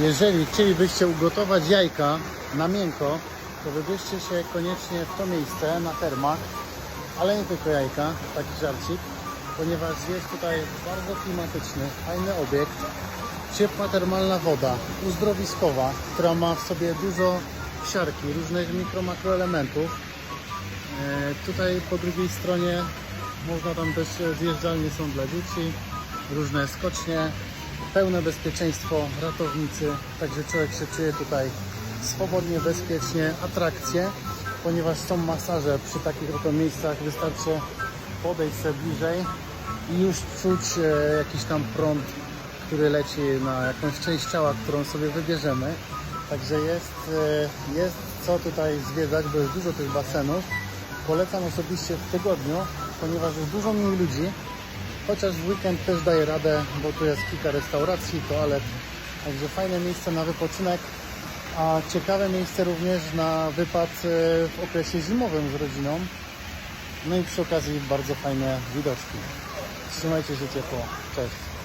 Jeżeli chcielibyście ugotować jajka na miękko, to wybierzcie się koniecznie w to miejsce na termach, ale nie tylko jajka, taki żarcik, ponieważ jest tutaj bardzo klimatyczny, fajny obiekt, ciepła termalna woda, uzdrowiskowa, która ma w sobie dużo siarki, różnych mikro, makroelementów. E, Tutaj po drugiej stronie można tam też zjeżdżalnie są dla dzieci, różne skocznie, pełne bezpieczeństwo, ratownicy, także człowiek się czuje tutaj swobodnie, bezpiecznie, atrakcje, ponieważ są masaże przy takich oto miejscach, wystarczy podejść sobie bliżej i już czuć e, jakiś tam prąd, który leci na jakąś część ciała, którą sobie wybierzemy. Także jest, e, jest co tutaj zwiedzać, bo jest dużo tych basenów. Polecam osobiście w tygodniu, ponieważ jest dużo mniej ludzi, chociaż w weekend też daje radę, bo tu jest kilka restauracji, toalet, także fajne miejsce na wypoczynek, a ciekawe miejsce również na wypad e, w okresie zimowym z rodziną. No i przy okazji bardzo fajne widoczki. Trzymajcie się ciepło. Cześć.